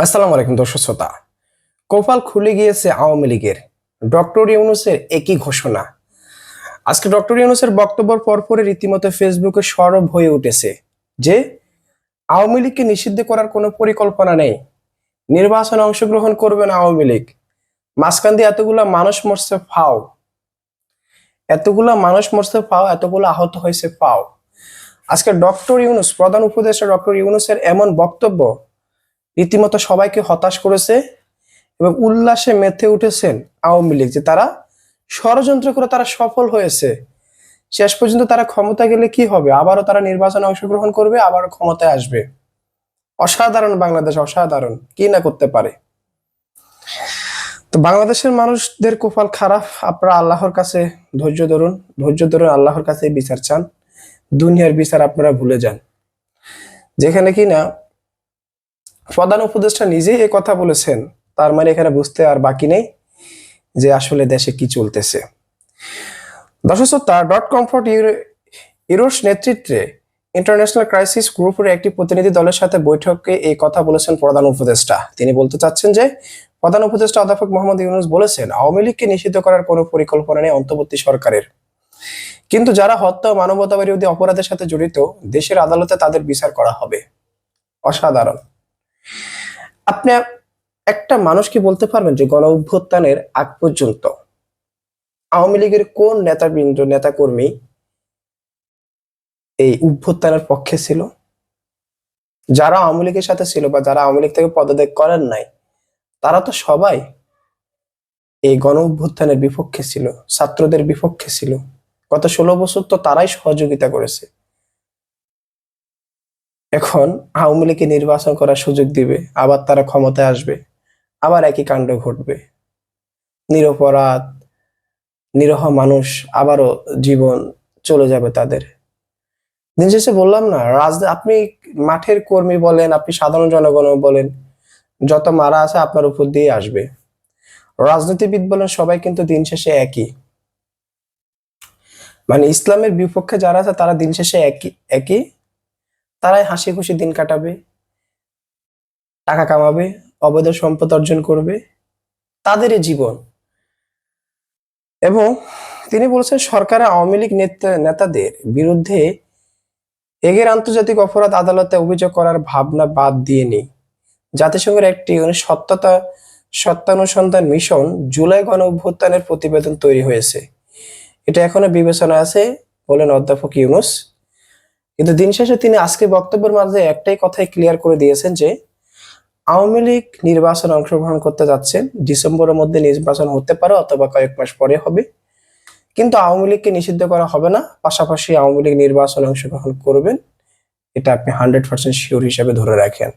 আসসালামু আলাইকুম দর্শক শ্রোতা। কপাল খুলে গিয়েছে আওয়ামী লীগের। ডক্টর ইউনুসের একই ঘোষণা। আজকে ডক্টর ইউনুসের বক্তব্যের পরপরই রীতিমতো ফেসবুকে সরব হয়ে উঠেছে যে, আওয়ামী লীগকে নিষিদ্ধ করার কোনো পরিকল্পনা নেই। নির্বাচনে অংশগ্রহণ করবে না আওয়ামী লীগ। মাঝখান দিয়ে এতগুলা মানুষ মরছে, ফাও। এতগুলা মানুষ মরছে, ফাও। এতগুলো আহত হয়েছে, ফাও। আজকে ডক্টর ইউনুস, প্রধান উপদেষ্টা ডক্টর ইউনুসের এমন বক্তব্য রীতিমতো সবাইকে হতাশ করেছে এবং উল্লাসে মেতে উঠেছেন আওয়ামী লীগ যে তারা ষড়যন্ত্র করে তারা সফল হয়েছে। শেষ পর্যন্ত তারা ক্ষমতা গেলে কি হবে? আবারও তারা নির্বাচনে অংশগ্রহণ করবে, আবারও ক্ষমতায় আসবে। অসাধারণ বাংলাদেশ, অসাধারণ। কি না করতে পারে? তো বাংলাদেশের মানুষদের কোপাল খারাপ। আপনারা আল্লাহর কাছে ধৈর্য ধরুন। ধৈর্য ধরুন আল্লাহর কাছে বিচার চান। দুনিয়ার বিচার আপনারা ভুলে যান। যেখানে কি না প্রধান উপদেষ্টা নিজেই এই কথা বলেছেন। তার মানে এখানে বুঝতে আর বাকি নেই যে আসলে দেশে কি চলতেছে। দর্শক ডট কমফোর্ট ইউরোস নেতৃত্বে ইন্টারন্যাশনাল ক্রাইসিস গ্রুপের একটি প্রতিনিধি দলের সাথে বৈঠকে এই কথা বলেছেন প্রধান উপদেষ্টা। তিনি বলতে চাচ্ছেন যে, প্রধান উপদেষ্টা অধ্যাপক মোহাম্মদ ইউনুস বলেছেন, আওয়ামী লীগকে নিষিদ্ধ করার কোনো পরিকল্পনা নেই অন্তর্বর্তী সরকারের। কিন্তু যারা হত্যা ও মানবতা বিরোধী অপরাধের সাথে জড়িত, দেশের আদালতে তাদের বিচার করা হবে। অসাধারণ। আপনি একটা মানুষ কি বলতে পারবেন যে গণ অভ্যুত্থানের আগ পর্যন্ত আওয়ামী লীগের কোন নেতাবৃন্দ নেতাকর্মী এই অভ্যুত্থানের পক্ষে ছিল? যারা আওয়ামী লীগের সাথে ছিল বা যারা আওয়ামী লীগ থেকে পদত্যাগ করেন নাই, তারা তো সবাই এই গণ অভ্যুত্থানের বিপক্ষে ছিল, ছাত্রদের বিপক্ষে ছিল। গত ষোলো বছর তো তারাই সহযোগিতা করেছে। এখন আওয়ামী লীগকে নির্বাচন করার সুযোগ দিবে, আবার তারা ক্ষমতায় আসবে, আবার একই কাণ্ড ঘটবে। নিরপরাধ, নিরহ মানুষ আবারও জীবন চলে যাবে তাদের। দিন শেষে বললাম না, রাজ, আপনি মাঠের কর্মী বলেন, আপনি সাধারণ জনগণ বলেন, যত মারা আছে আপনার উপর দিয়ে আসবে। রাজনীতিবিদ বলেন, সবাই কিন্তু দিন শেষে একই। মানে ইসলামের বিপক্ষে যারা আছে তারা দিন শেষে একই একই? তারাই হাসি খুশি দিন কাটাবে, টাকা কামাবে, অবৈধ সম্পদ অর্জন করবে, তাদেরই জীবন। এবং তিনি বলছেন সরকার আওয়ামী লীগ নেতা- নেতাদের বিরুদ্ধে এগের আন্তর্জাতিক অপরাধ আদালতে অভিযোগ করার ভাবনা বাদ দিয়ে নেই। জাতিসংঘের একটি মানে সত্যতা, সত্যানুসন্ধান মিশন জুলাই গণ অভ্যুত্থানের প্রতিবেদন তৈরি হয়েছে। এটা এখনও বিবেচনা আছে বলেন অধ্যাপক ইউনুস। কিন্তু দিন শেষে তিনি আজকে বক্তব্যের মাঝে একটাই কথাই ক্লিয়ার করে দিয়েছেন যে, আওয়ামী লীগ নির্বাচন অংশগ্রহণ করতে যাচ্ছেন ডিসেম্বরের মধ্যে নির্বাচন হতে পারে অথবা কয়েক মাস পরে হবে। কিন্তু আওয়ামী লীগকে নিষিদ্ধ করা হবে না, পাশাপাশি আওয়ামী লীগ নির্বাচনে অংশগ্রহণ করবেন, এটা আপনি হান্ড্রেড পার্সেন্ট শিওর হিসাবে ধরে রাখেন।